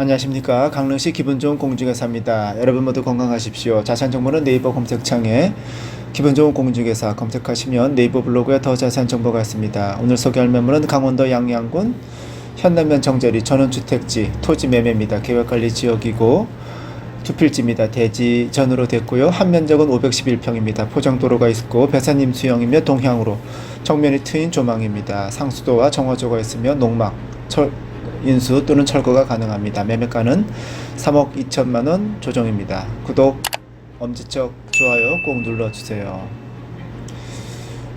안녕하십니까 강릉시 기분 좋은 공중회사입니다. 여러분 모두 건강하십시오. 자세한 정보는 네이버 검색창에 기분 좋은 공중회사 검색하시면 네이버 블로그에 더 자세한 정보가 있습니다. 오늘 소개할 매물은 강원도 양양군 현남면 정자리 전원주택지 토지 매매입니다. 계획관리 지역이고 두 필지입니다. 대지 전으로 됐고요. 한 면적은 511평입니다. 포장도로가 있고 배사님 수영이며 동향으로 정면이 트인 조망입니다. 상수도와 정화조가 있으며 농막, 철, 인수 또는 철거가 가능합니다. 매매가는 3억 2천만 원 조정입니다. 구독, 엄지척, 좋아요 꼭 눌러주세요.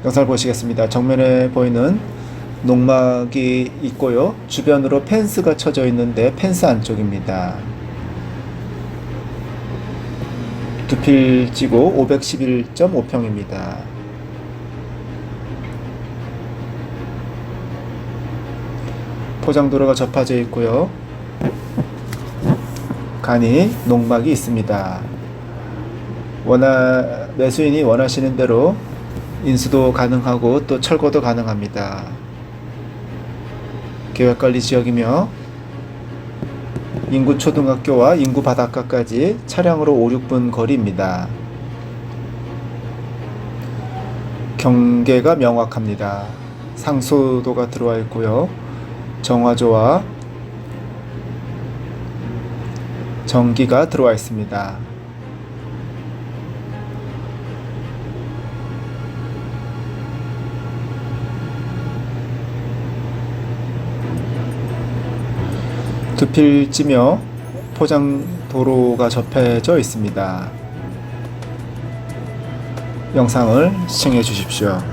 영상을 보시겠습니다. 정면에 보이는 농막이 있고요. 주변으로 펜스가 쳐져 있는데 펜스 안쪽입니다. 두 필지고 511.5평입니다. 포장도로가 접혀져 있고요. 간이 농막이 있습니다. 원하 매수인이 원하시는 대로 인수도 가능하고 또 철거도 가능합니다. 계획관리 지역이며 인구 초등학교와 인구 바닷가까지 차량으로 5, 6분 거리입니다. 경계가 명확합니다. 상수도가 들어와 있고요. 정화조와 전기가 들어와 있습니다. 두 필지며 포장 도로가 접해져 있습니다. 영상을 시청해 주십시오.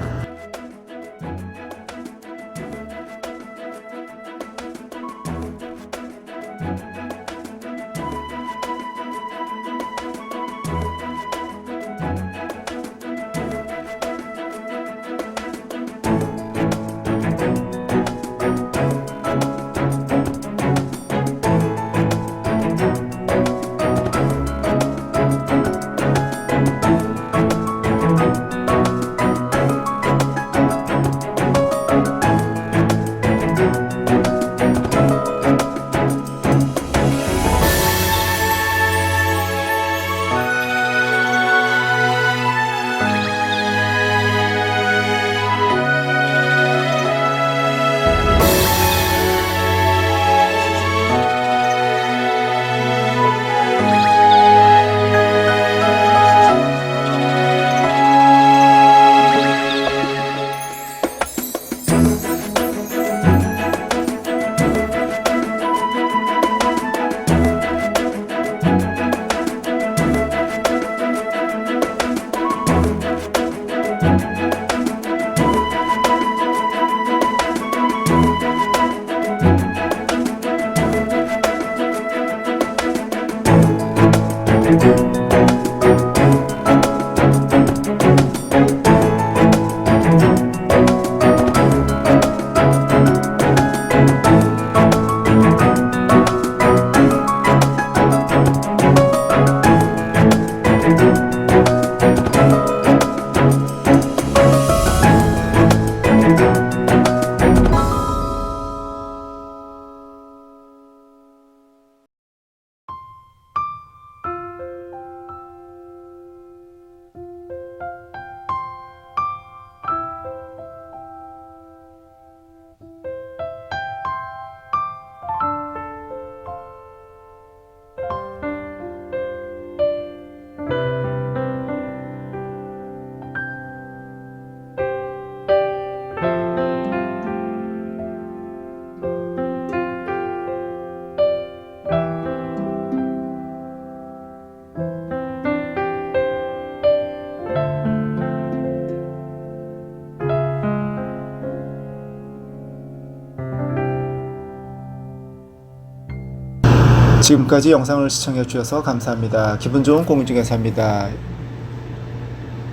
지금까지 영상을 시청해 주셔서 감사합니다. 기분 좋은 공중에사입니다.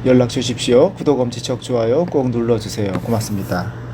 연락 주십시오. 구독, 엄지척, 좋아요 꼭 눌러주세요. 고맙습니다.